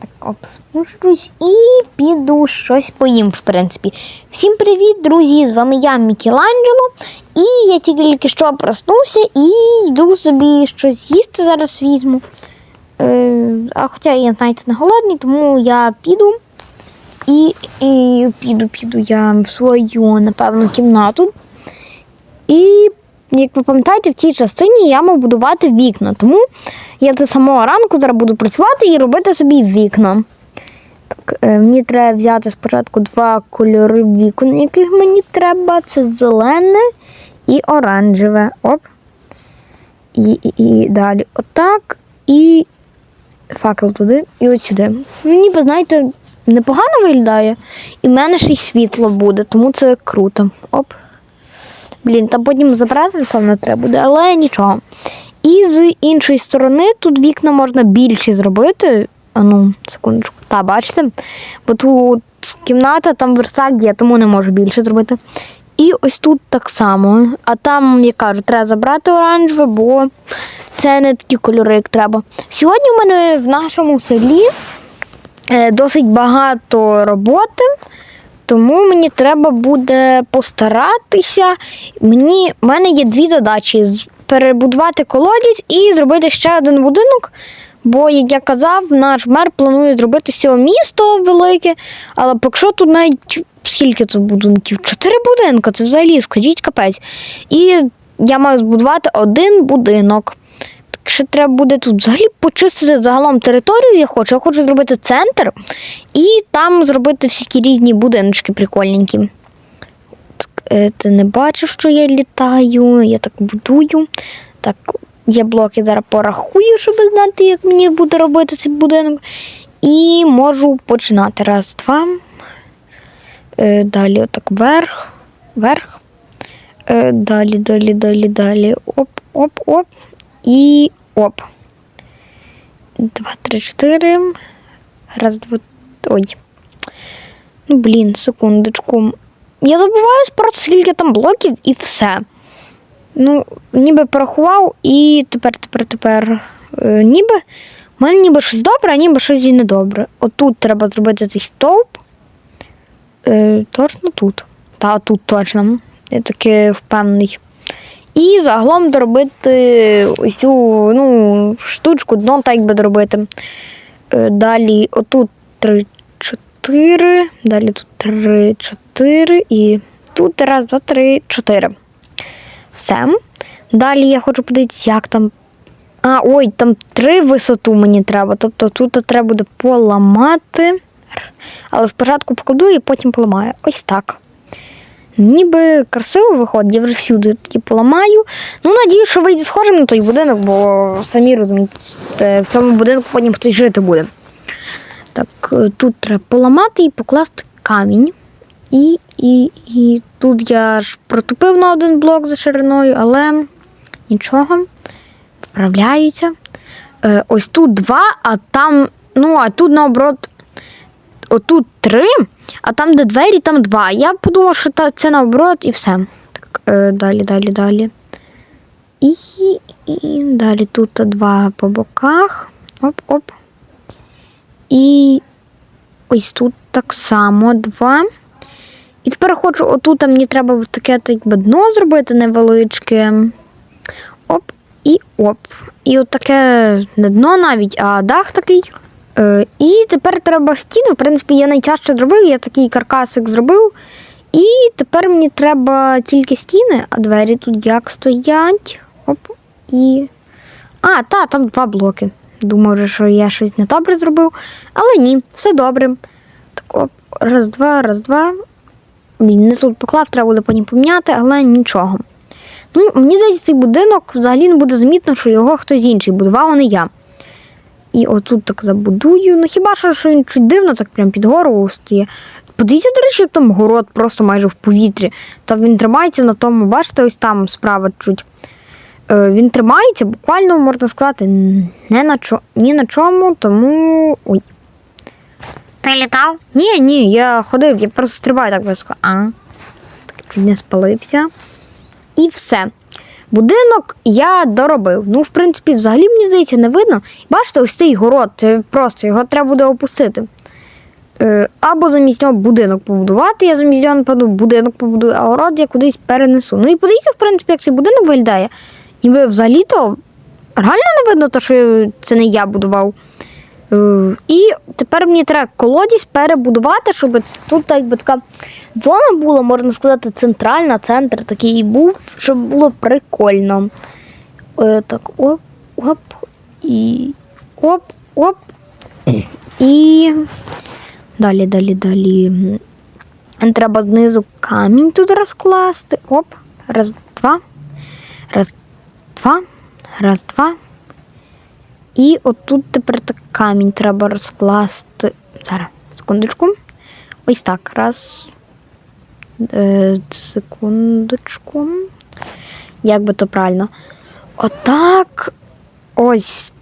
Так, обспущусь і піду щось поїм, в принципі. Всім привіт, друзі! З вами я, Мікеланджело. І я тільки що проснувся і йду собі щось їсти зараз візьму. Е, а хоча я, знаєте, не голодний, тому я піду. І, і піду, піду я в свою, напевно, кімнату. І, як ви пам'ятаєте, в цій частині я мав будувати вікна. Тому я до самого ранку зараз буду працювати і робити собі вікна. Так, е, мені треба взяти спочатку два кольори вікон, яких мені треба. Це зелене і оранжеве. Оп. І, і, і далі отак. І факел туди і от сюди. Ну, ніби, знаєте, непогано виглядає. І в мене ще й світло буде, тому це круто. Оп. Блін, та потім забрати, напевно, треба буде, але нічого. І з іншої сторони тут вікна можна більші зробити. А ну, секундочку. Та, бачите? Бо тут кімната, там верстак є, тому не можу більше зробити. І ось тут так само. А там, я кажу, треба забрати оранжеве, бо це не такі кольори, як треба. Сьогодні в мене в нашому селі е, досить багато роботи. Тому мені треба буде постаратися. Мені, в мене є дві задачі: перебудувати колодязь і зробити ще один будинок. Бо, як я казав, наш мер планує зробити з цього місто велике, але поки що тут навіть скільки тут будинків? Чотири будинки, це взагалі скажіть капець. І я маю збудувати один будинок. Так що треба буде тут взагалі почистити загалом територію. Я хочу. Я хочу зробити центр і там зробити всякі різні будиночки прикольненькі. Так, е, ти не бачив, що я літаю, я так будую. Так, є блоки, зараз порахую, щоб знати, як мені буде робити цей будинок. І можу починати. Раз, два. Е, далі отак вверх, вверх. Е, далі, далі, далі, далі. Оп, оп, оп. І оп. Два, три, чотири. Раз, два. Ой. Ну, блін, секундочку. Я забуваю просто скільки там блоків і все. Ну, ніби порахував, і тепер, тепер, тепер. Е, ніби. У мене ніби щось добре, а ніби щось і недобре. Отут треба зробити цей стовп. Е, точно тут. Та тут точно. Я таки впевнений. І загалом доробити ось цю ну, штучку, дно так би доробити. Е, Далі отут 3, 4, далі тут 3, 4 і тут раз, два, три, чотири. Все. Далі я хочу подивитися, як там. А, ой, там три висоту мені треба. Тобто тут треба буде поламати. Але спочатку покладу і потім поламаю. Ось так. Ніби красиво виходить, я вже всюди тоді поламаю. Ну, надію, що вийде схожим на той будинок, бо самі розумієте, в цьому будинку потім хтось жити буде. Так, е, тут треба поламати і покласти камінь. І, і, і тут я ж протупив на один блок за шириною, але нічого, вправляється. Е, ось тут два, а там, ну, а тут наоборот, отут три, а там, де двері, там два. Я подумав, що це наоборот і все. Так, е, далі, далі, далі. І, і далі тут два по боках. Оп-оп. І ось тут так само два. І тепер хочу, отут мені треба таке так дно зробити невеличке. Оп, і оп. І от таке не дно навіть, а дах такий. Е, і тепер треба стіну. В принципі, я найтяжче зробив, я такий каркасик зробив. І тепер мені треба тільки стіни, а двері тут як стоять. Оп. І. А, та, там два блоки. Думав, що я щось не добре зробив. Але ні, все добре. Так, оп, раз, два, раз, два. Блін, не тут поклав, треба буде потім поміняти, але нічого. Ну, мені здається, цей будинок взагалі не буде замітно, що його хтось інший будував, а не я. І отут так забудую. Ну хіба що, що він чуть дивно, так прям під гору стає. Подивіться, до речі, там город просто майже в повітрі. Та він тримається на тому, бачите, ось там справа чуть. Е, він тримається, буквально можна сказати, не на чо, ні на чому, тому. Ой. Ти літав? Ні, ні, я ходив, я просто стрибаю так високо. А. Так чуть не спалився. І все. Будинок я доробив. Ну, в принципі, взагалі, мені здається, не видно. Бачите, ось цей город, це просто його треба буде опустити. Е, або замість нього будинок побудувати, я замість нього нападу, будинок побудую, а город я кудись перенесу. Ну і подивіться, в принципі, як цей будинок виглядає. Ніби взагалі-то реально не видно, то, що це не я будував. Е, І тепер мені треба колодязь перебудувати, щоб тут так така зона була, можна сказати, центральна, центр такий був, щоб було прикольно. Е, так, оп, оп, і оп, оп. І далі, далі, далі. Треба знизу камінь тут розкласти. Оп. Раз, два. Раз, два. Раз, два. І отут тепер так камінь треба розкласти. Зараз, секундочку. Ось так. Раз. Е, секундочку. Як би то правильно? Отак. Ось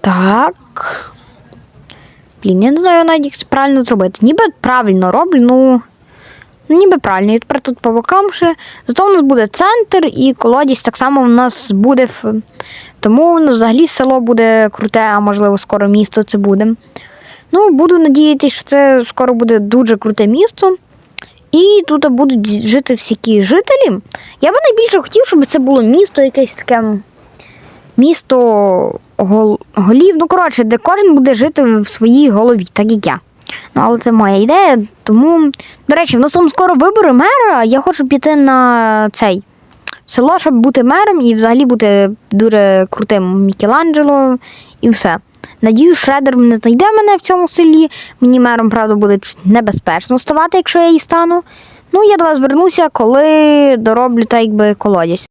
так. Блін, я не знаю навіть, як це правильно зробити. Ніби правильно роблю, ну. Ну, ніби правильно. І тепер тут по бокам ще. Зато у нас буде центр і колодязь так само у нас буде. Тому ну, взагалі село буде круте, а можливо, скоро місто це буде. Ну, буду надіятися, що це скоро буде дуже круте місто. І тут будуть жити всякі жителі. Я би найбільше хотів, щоб це було місто якесь таке місто гол- голів. Ну, коротше, де кожен буде жити в своїй голові, так як я. Ну, але це моя ідея. Тому, до речі, в нас скоро вибори мера. Я хочу піти на цей село, щоб бути мером і взагалі бути дуже крутим Мікеланджело і все. Надію, Шредер не знайде мене в цьому селі. Мені мером, правда, буде небезпечно ставати, якщо я її стану. Ну, я до вас вернуся, коли дороблю так якби колодязь.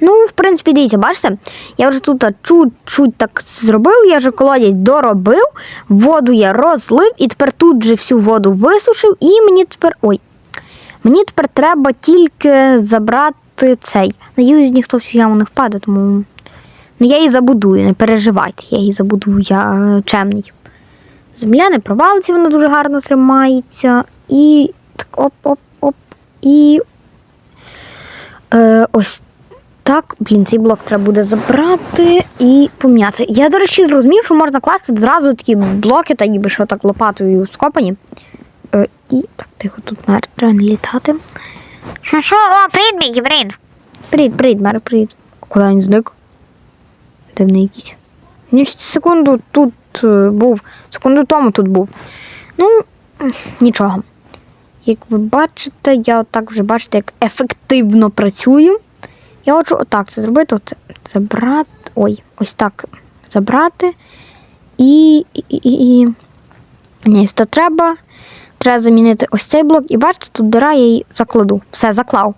Ну, в принципі, дивіться, бачите, я вже тут чуть-чуть так зробив, я вже колодязь доробив, воду я розлив, і тепер тут же всю воду висушив, і мені тепер. Ой. Мені тепер треба тільки забрати цей. Надіюсь, ніхто в цю яму не впаде, тому. Ну, я її забудую, не переживайте, я її забудую, я е, чемний. Земля не провалиться, вона дуже гарно тримається. І так оп-оп-оп. І е, ось так, блін, цей блок треба буде забрати і поміняти. Я, до речі, зрозумів, що можна класти зразу такі блоки, так ніби що так лопатою скопані. Е, і так, тихо, тут мер, треба не літати. Що, що? О, привіт, Мікі, привіт. Привіт, привіт, мер, привіт. Куди він зник? Дивний якийсь. Він секунду тут е, був, секунду тому тут був. Ну, нічого. Як ви бачите, я отак вже бачите, як ефективно працюю. Я хочу отак це зробити. Оце забрати. Ой, ось так забрати. І. і, і, і, і. Ні, то треба. Треба замінити ось цей блок. І бачите, тут дира я її закладу. Все, заклав.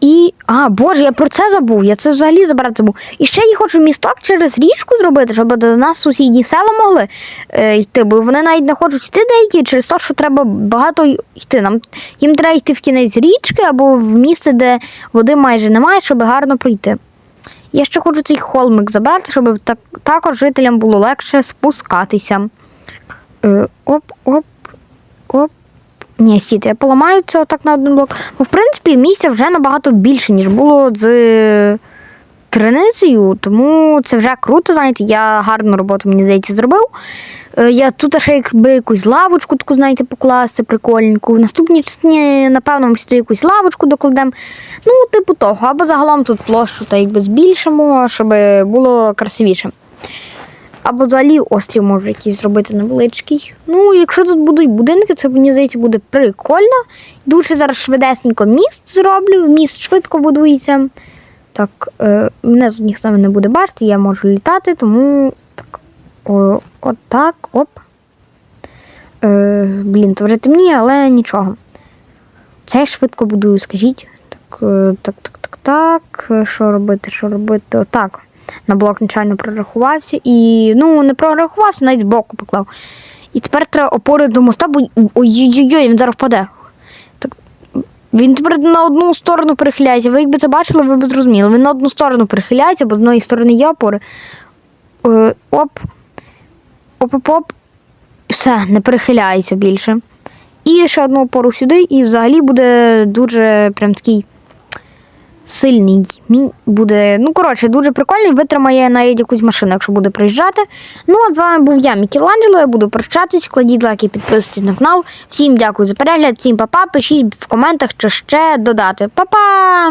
І. А, боже, я про це забув. Я це взагалі забрати забув. І ще я хочу місток через річку зробити, щоб до нас сусідні села могли е, йти, бо вони навіть не хочуть йти деякі через те, що треба багато йти. Нам їм треба йти в кінець річки або в місце, де води майже немає, щоб гарно прийти. Я ще хочу цей холмик забрати, щоб так, також жителям було легше спускатися. Е, оп, оп. Ні, сіти, я поламаю це отак на один блок. Ну, в принципі, місця вже набагато більше, ніж було з криницею, тому це вже круто, знаєте, я гарну роботу, мені здається, зробив. Е, Я тут ще якби якусь лавочку таку, знаєте, покласти прикольненьку. В наступній частині, напевно, ми сюди якусь лавочку докладемо. Ну, типу того, або загалом тут площу та якби збільшимо, щоб було красивіше. Або взагалі острів можу якийсь зробити невеличкий. Ну, якщо тут будуть будинки, це мені здається буде прикольно. Дуже зараз швидесенько міст зроблю. Міст швидко будується. Так, е, мене тут ніхто не буде бачити, я можу літати, тому так. О, от так, оп. Е, блін, то вже темніє, але нічого. Це я швидко будую, скажіть. Так, е, так, так, так, так. Що робити, що робити? Отак. На блок нечайно прорахувався і ну не прорахувався, навіть збоку поклав. І тепер треба опори до моста, бо ой-ой-ой, він зараз впаде. Так, він тепер на одну сторону перехиляється. Ви якби це бачили, ви б зрозуміли. Він на одну сторону перехиляється, бо з одної сторони є опори. Е, оп. Оп-оп-оп. І все, не перехиляється більше. І ще одну опору сюди, і взагалі буде дуже прям такий сильний. мій буде, ну коротше, дуже прикольний, витримає навіть якусь машину, якщо буде приїжджати. Ну, а з вами був я, Мікеланджело. Я буду прощатись, кладіть лайки, підписуйтесь на канал. Всім дякую за перегляд, всім па-па, пишіть в коментах, що ще додати. Па-па!